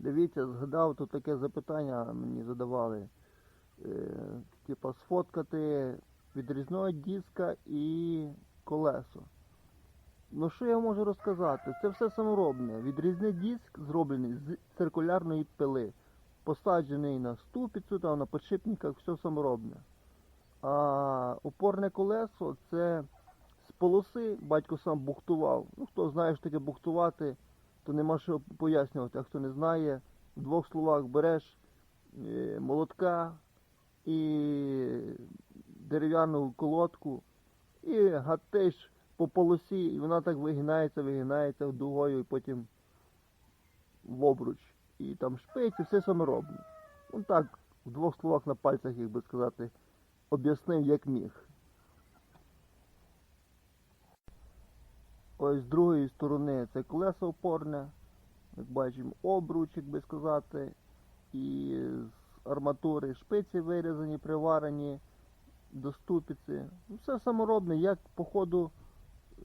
Дивіться, згадав, тут таке запитання мені задавали. Е, типа сфоткати відрізного диска і колесо. Ну що я можу розказати? Це все саморобне. Відрізний диск зроблений з циркулярної пили. Посаджений на ступицю, там, на подшипниках, все саморобне. А опорне колесо це з полоси батько сам бухтував. Ну, хто знає, що таке бухтувати, то нема що пояснювати. А хто не знає, в двох словах береш е, молотка і дерев'яну колодку і гатиш по полосі, і вона так вигинається, вигинається дугою і потім в обруч. І там шпиці, все саморобне. Ну так, в двох словах на пальцях, як би сказати, об'яснив, як міг. Ось з другої сторони це колесо опорне, як бачимо, обруч, як би сказати, і з арматури шпиці вирізані, приварені до ступиці. Ну, Все саморобне, як по ходу е,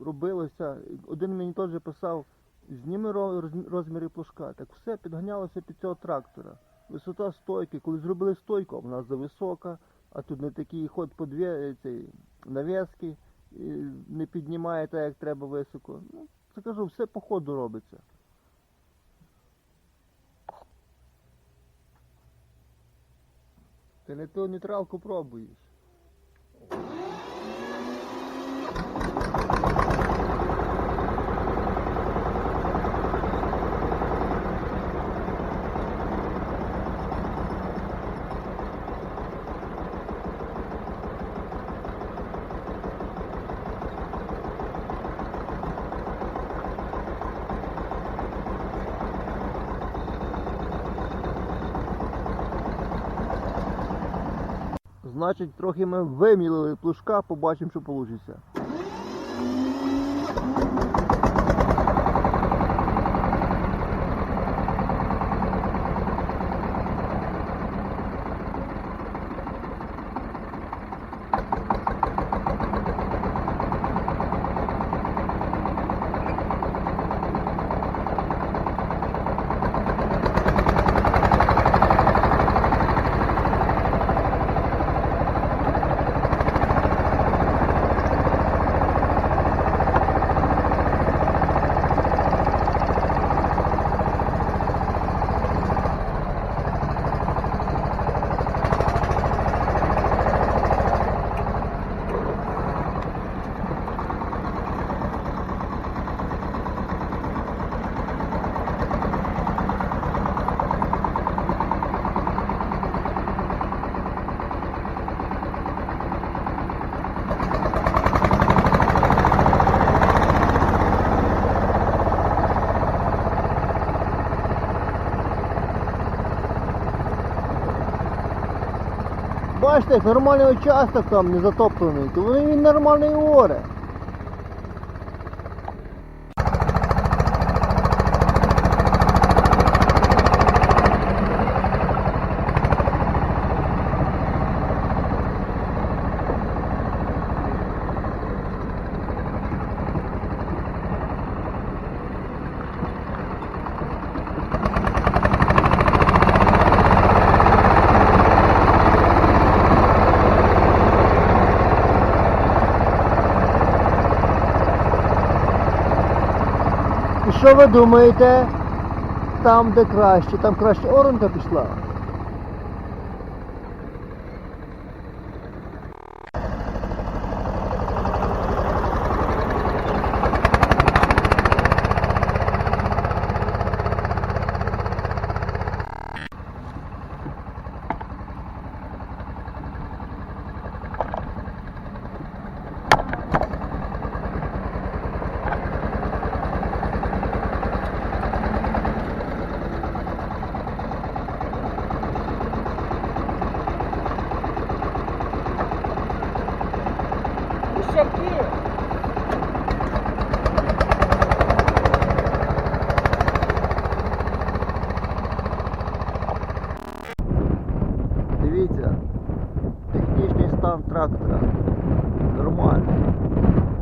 робилося. Один мені теж писав, зніми розміри плужка. Так все підганялося під цього трактора. Висота стойки, коли зробили стойку, вона зависока, а тут не такий ход по дві нав'язки, не піднімає так, як треба високо. Ну, це кажу, все по ходу робиться. Ти не ту нейтралку пробуєш. Значить, трохи ми вимілили плужка, побачимо, що вийде. Бачите, як нормальний участок там не затоплений, то вони він нормальний що ви думаєте? Там, де краще, там краще оранка пішла. Ущерки! Дивіться, технічний стан трактора. Нормальний.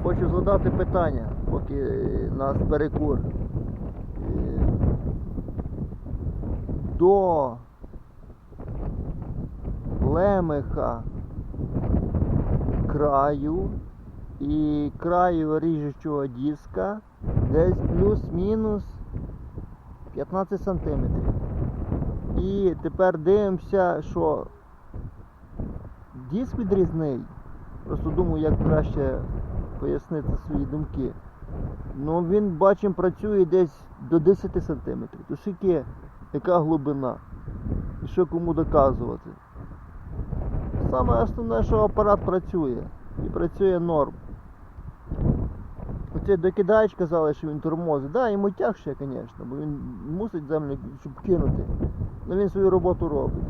Хочу задати питання, поки нас перекур. Е, до лемеха краю і краю ріжучого диска десь плюс-мінус 15 сантиметрів. І тепер дивимося, що диск відрізний. Просто думаю, як краще пояснити свої думки. Ну він, бачимо, працює десь до 10 сантиметрів. То скільки, яка глибина? І що кому доказувати? Саме основне, що апарат працює. І працює норм. Оце докидач казали, що він тормозить. Да, йому тягше, звісно, бо він мусить землю, щоб кинути. Але він свою роботу робить.